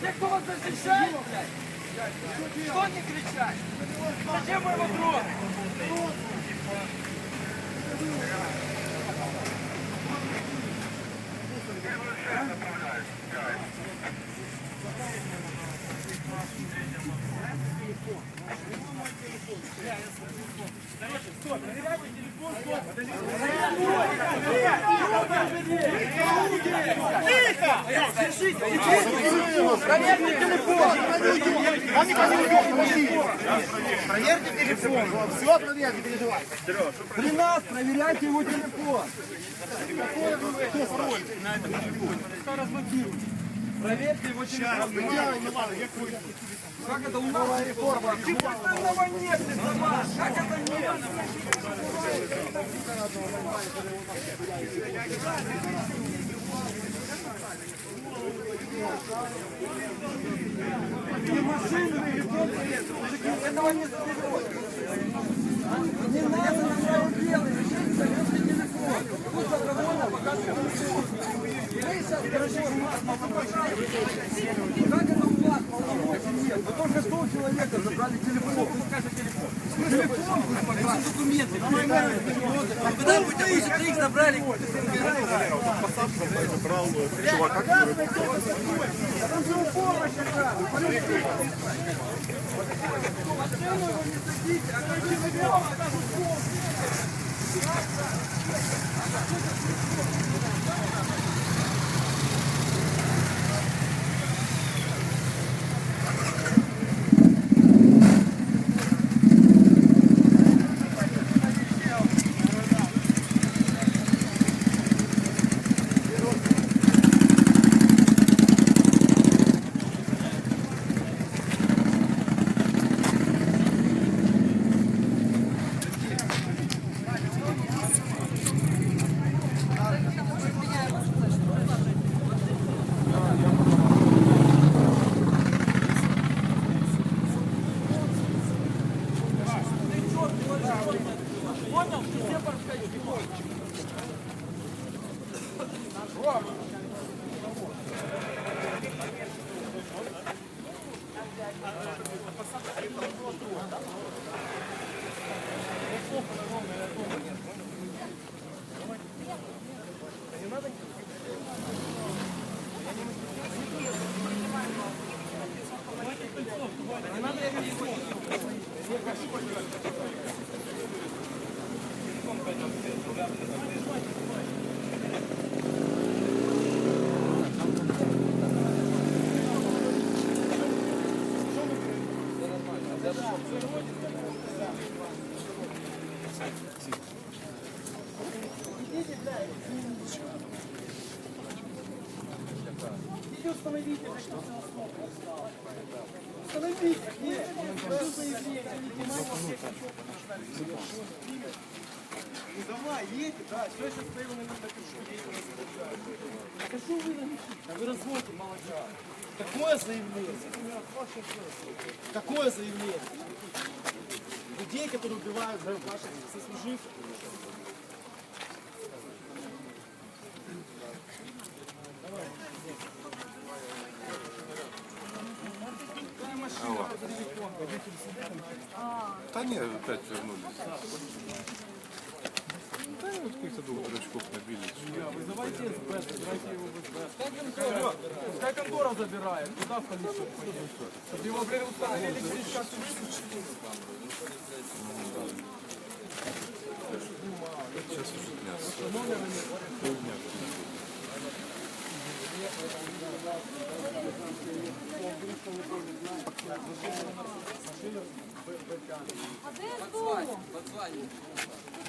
Те, кто вас защищает, блядь? Что не кричать? Зачем вы его трогаете? Проверьте телефон. Все проверьте, не переживайте. При нас проверяйте его телефон. Какой вы кто пароль на этом телефоне? Пускай разблокируют. Проверьте его телефон. Как это у нас реформа? Постоянного нет, сама. Как это нет? Не машину, телефон проверьте. Мужики, этого не заберут. Не надо нам делать. Решите, советский телефон. Пусть добровольно показывает. Мы сейчас, короче, у нас Как это у вас полномочий нет? Вы только что у человека забрали телефон. Пускай же телефон. Телефон пусть покажет. Документы. Куда вы если их забрали? Там же помощь. Машину его не садите, а как телефон окажут помощь. Иди установите, блядь, что Установите? Что заявление? Не снимайте всех концов, начинали. Ну давай, едьте, да, все сейчас стояло на а что вы напишите? Да вы разводите молодежь. Какое заявление? Какое заявление? Людей, которые убивают ваших сослуживцев. Та ні, опять вернулись. От каких-то двух дурачков набили. Вызывайте СБ, забирайте его в СБ. Пускай контора забирает. Куда в полицию? Чтобы его, блин, установили сейчас. Сейчас уже дня. Полдня. А де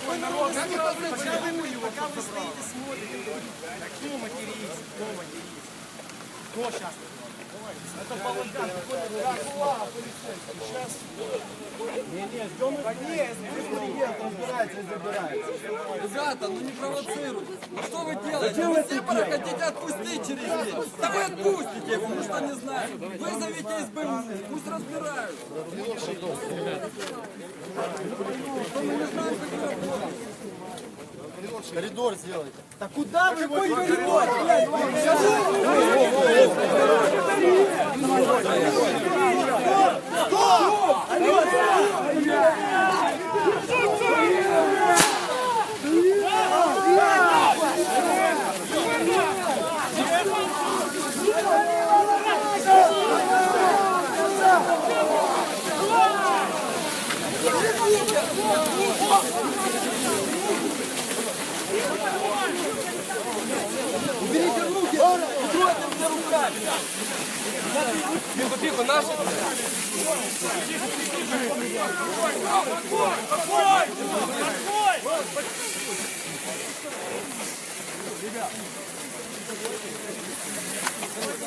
Какой народ? Как вы должны быть пока вы стоите, смотрите? Кто матерится? Кто матерится? Кто сейчас? СБУ? Наша робота, це ж Ребята, ну не провоцируйте. Ну что вы делаете? Вы все хотите отпустить через дверь. Да вы отпустите его, мы что не знаем. Вызовите СБУ, пусть разбирают. Коридор сделайте. Да куда вы? Какой коридор?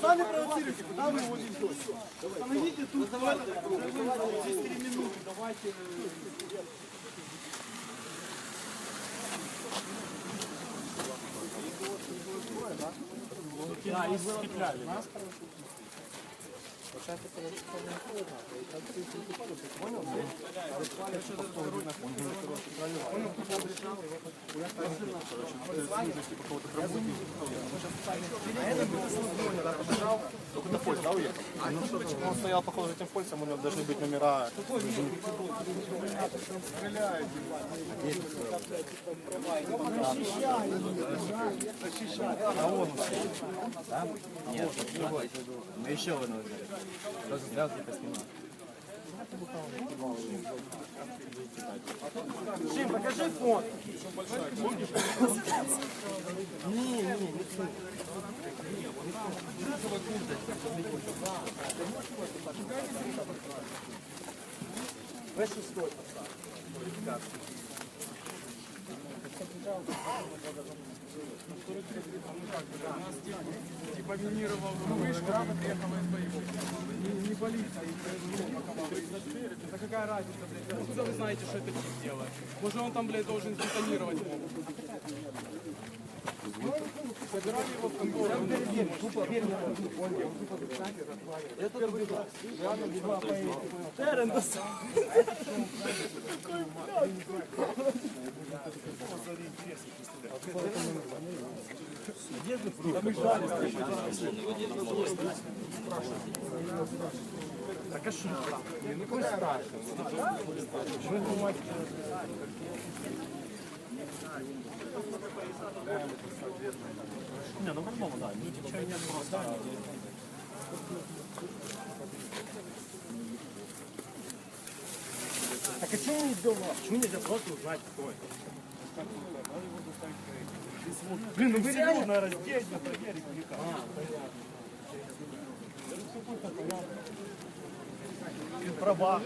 Сами провоцируйте, куда вы его ведете? Остановите тут, давайте. Здесь три минуты, давайте. Он стоял, похоже, этим польцем, у него должны быть номера. Мы еще вынуждены. Просто сразу это снимать. Шим, покажи фон. Типа минировал вышку, приехал СБУ. Не, не полиция, это какая разница, блядь? Откуда вы знаете, что это тип делает? Может он там, блядь, должен сдетонировать мог? Собирали его в контору. Так а чего не дома? Почему нельзя просто узнать, кто это? Блин, ну вы реально надо раздеть, на проверить. Права.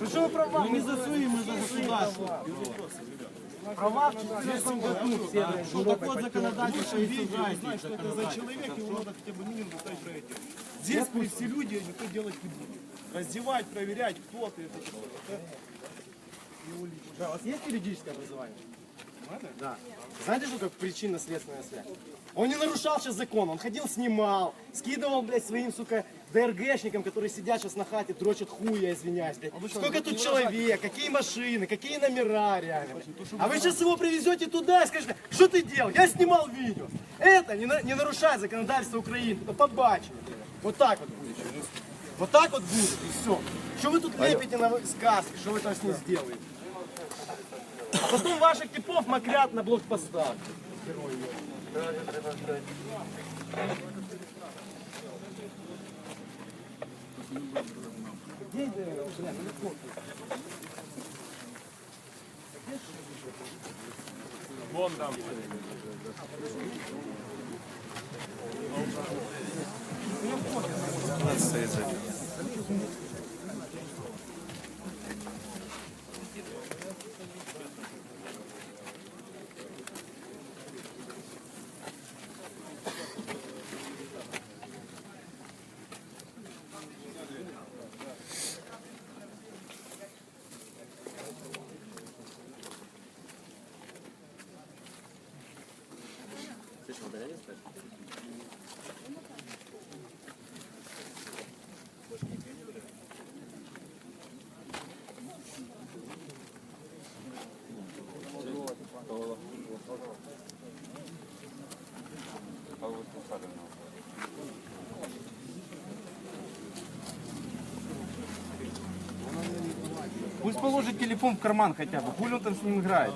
Причем права? Не за свои, мы за государство. Права в 14 году. Что такое законодательство и Знать, что это за человек, его надо хотя бы минимум поставить проверить. Здесь были все люди, никто делать не будет. Раздевать, проверять, кто ты. Это, это, Да, у вас есть юридическое образование? Да. Знаете, что такое причинно-следственная связь? Он не нарушал сейчас закон, он ходил, снимал, скидывал, блядь, своим, сука, ДРГшникам, которые сидят сейчас на хате, дрочат хуя, извиняюсь, блядь. Сколько тут человек, какие машины, какие номера реально. А вы сейчас его привезете туда и скажете, что ты делал? Я снимал видео. Это не, на- не нарушает законодательство Украины, это. Вот так вот будет. Вот так вот будет, и все. Что вы тут лепите на сказки, что вы там с ней сделаете? А потом ваших типов мокрят на блокпостах. Надо стоять за ним. Пусть положит телефон в карман хотя бы, пусть он там с ним играет.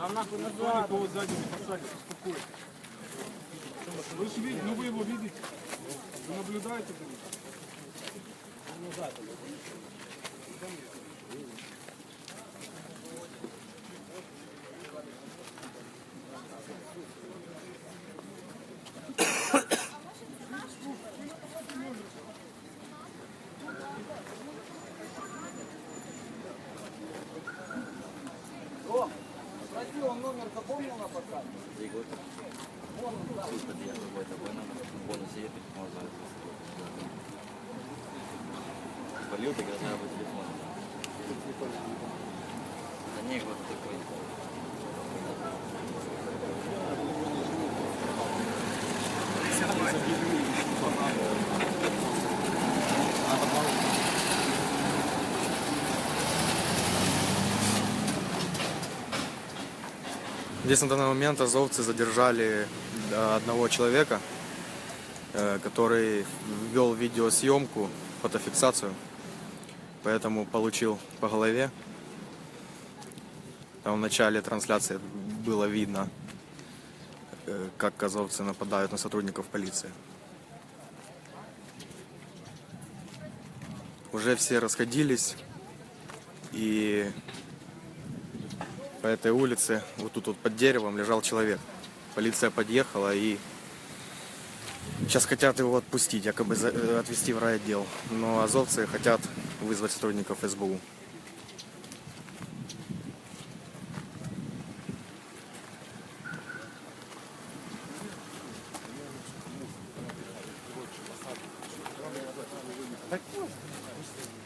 Кого сзади не посадят, успокойся. Вы же видите, ну вы его видите. Вы наблюдаете за ним. Полил, Здесь на данный момент азовцы задержали э, одного человека, э, который вел видеосъемку, фотофиксацию, поэтому получил по голове. Там в начале трансляции было видно, э, как азовцы нападают на сотрудников полиции. Уже все расходились, и по этой улице, вот тут вот под деревом лежал человек. Полиция подъехала и сейчас хотят его отпустить, якобы э, отвезти в райотдел. Но азовцы хотят вызвать сотрудников СБУ.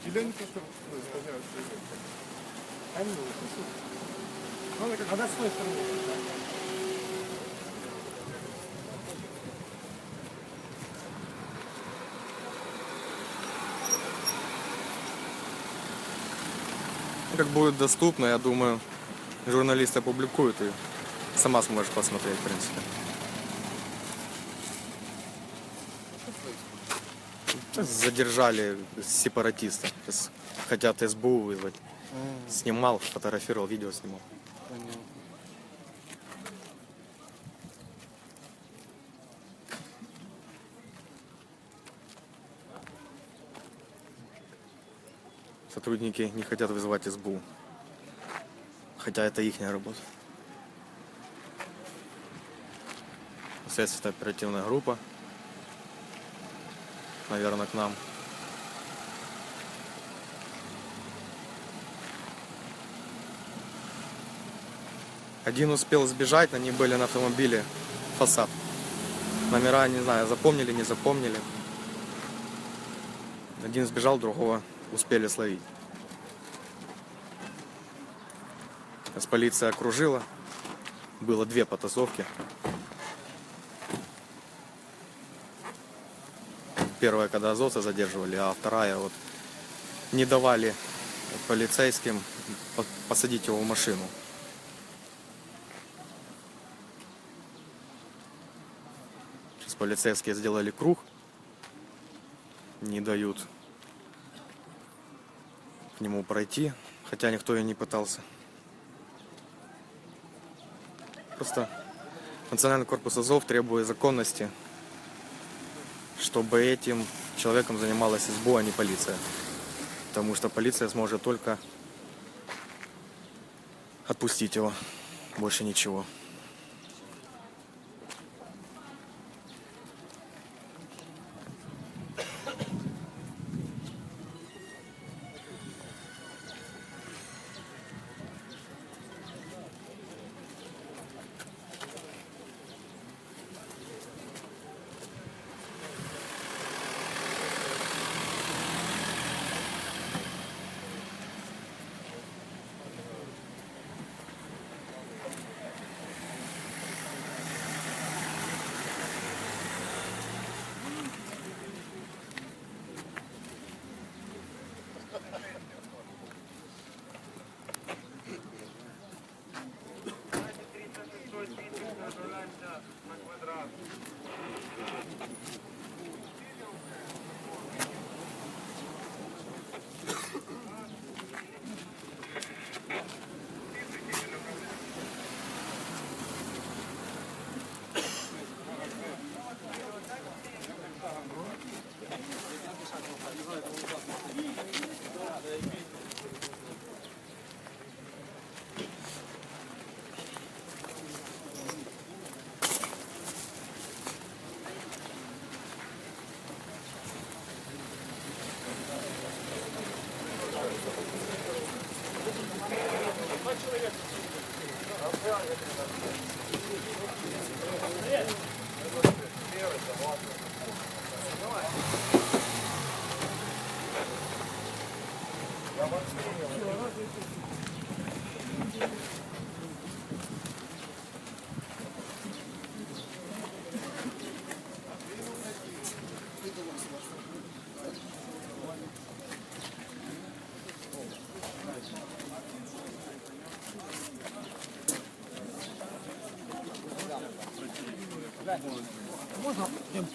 Или они просто ну, исполняют свои Надо с той стороны. Как будет доступно, я думаю, журналисты опубликуют и сама сможешь посмотреть, в принципе. Задержали сепаратиста. Сейчас хотят СБУ вызвать. Снимал, фотографировал, видео снимал. Сотрудники не хотят вызывать СБУ. Хотя это их работа. Следственная оперативная группа. Наверное, к нам. Один успел сбежать, они были на автомобиле фасад. Номера, не знаю, запомнили, не запомнили. Один сбежал, другого успели словить. Нас полиция окружила. Было две потасовки. Первая, когда Азота задерживали, а вторая вот не давали полицейским по- посадить его в машину. Сейчас полицейские сделали круг. Не дают к нему пройти, хотя никто и не пытался. Просто Национальный корпус Азов требует законности, чтобы этим человеком занималась СБУ, а не полиция. Потому что полиция сможет только отпустить его. Больше ничего.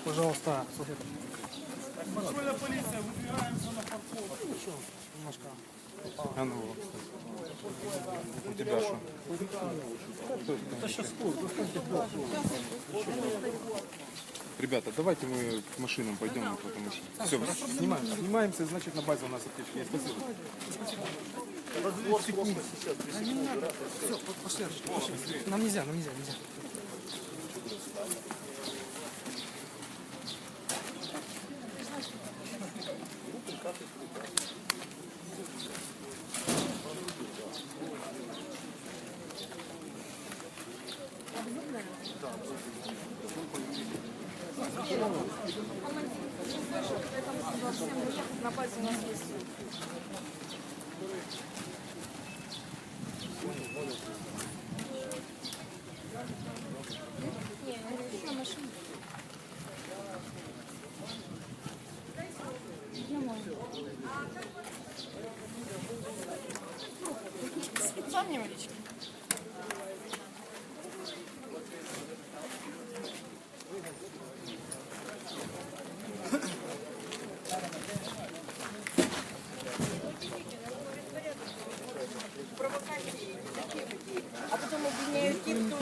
Пожалуйста, Патрульная полиция, выдвигаемся на парковку. Ребята, давайте мы к машинам пойдем, потому что... Все, снимаем, снимаемся, значит, на базе у нас аптечки есть. Спасибо. Нам нельзя, нам нельзя, нельзя. На базе у нас есть. Не, еще машина. Где мой? Пошла мне Маричка? А потом обвиняют тех, кто... А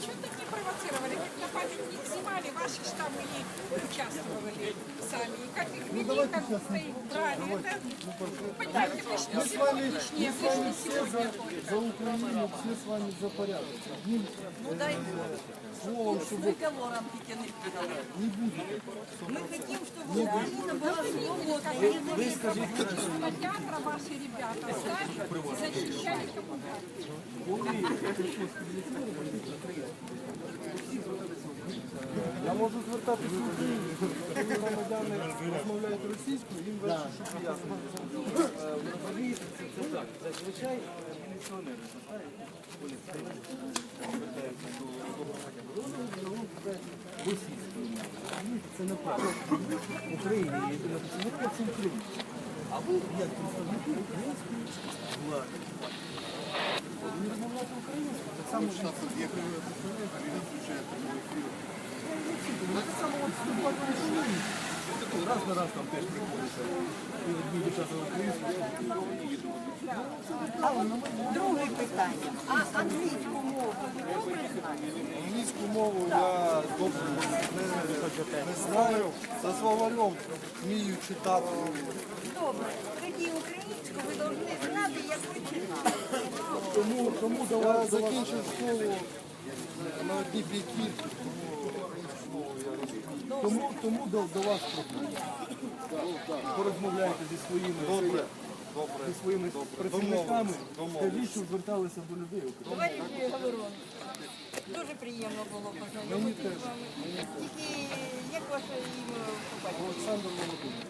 что так не провоцировали? Как на памятник снимали, ваши ж там и участвовали сами. И как их вели, как стоит, брали. Это, понимаете, вы ж не сегодня, вы ж не сегодня. За Украину, все с вами за порядок. Одним Ну дай словом, с Петиных Не будет. Мы хотим, чтобы Украина была свободной. Вы скажите, театра ваши ребята стали защищали коммунизм. Я можу звертатися в Україну. Коли громадяни розмовляють російською, їм легше, щоб я Розумієте, це, це так. Зазвичай міліціонери звертаються до громадян. Вони російською мовою. Це неправда. В Україні є «Хлопцям А ви, як представники української влади, повинні розмовляти українською. Так само ви представляєте, Ну, так само от спілкувати українською. Раз на раз там теж приходиться. І одні дівчата українською. Друге питання. А англійську мову ви добре знаєте? Англійську мову я добре не, не знаю. За словарем вмію читати. Добре. Тоді українську ви повинні знати, як ви читали. Тому, тому я закінчив школу на одній бійківці, тому українську мову я розумію. Тому, тому до, до вас приходжу. порозмовляйте зі своїми, Добре, добре. зі своїми працівниками, скажіть, щоб зверталися до людей. Товариш Говорон, дуже приємно було познайомитися з вами. Тільки як ваше ім'я по? Олександр Володимирович.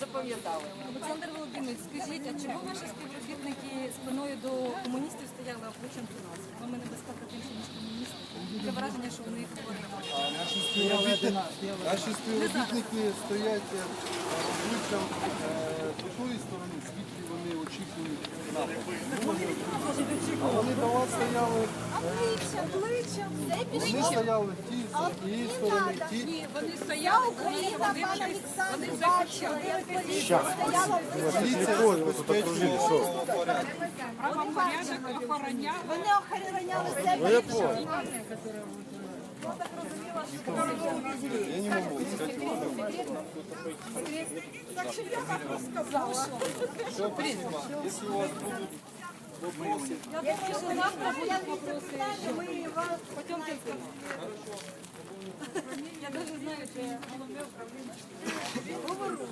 Запам'ятали. Олександр Володимирович, скажіть, а чому ваші співробітники спиною до комуністів стояли, а плечем до нас? Вам і небезпека більше, ніж комуністи? Таке враження, що вони говорять. Наші співробітники, стоять обличчям до тої сторони, звідки вони очікують нападу. Вони до вас стояли, Обличчя, обличчя, все вони стояли ті, з тієї сторони, ті. Ні, вони стояли, вони, вони, вони захищали. Поліція забезпечувала Правопорядок охороняв. Вони охороняли себе. Я понял. Я не могу сказать. Так що я так розказала. Все, спасибо. Если у вас будут вопросы, Я думаю, що завтра будуть вопроси. Ми вас Потемкінська. Я навіть знаю, що я головне управління. говорю.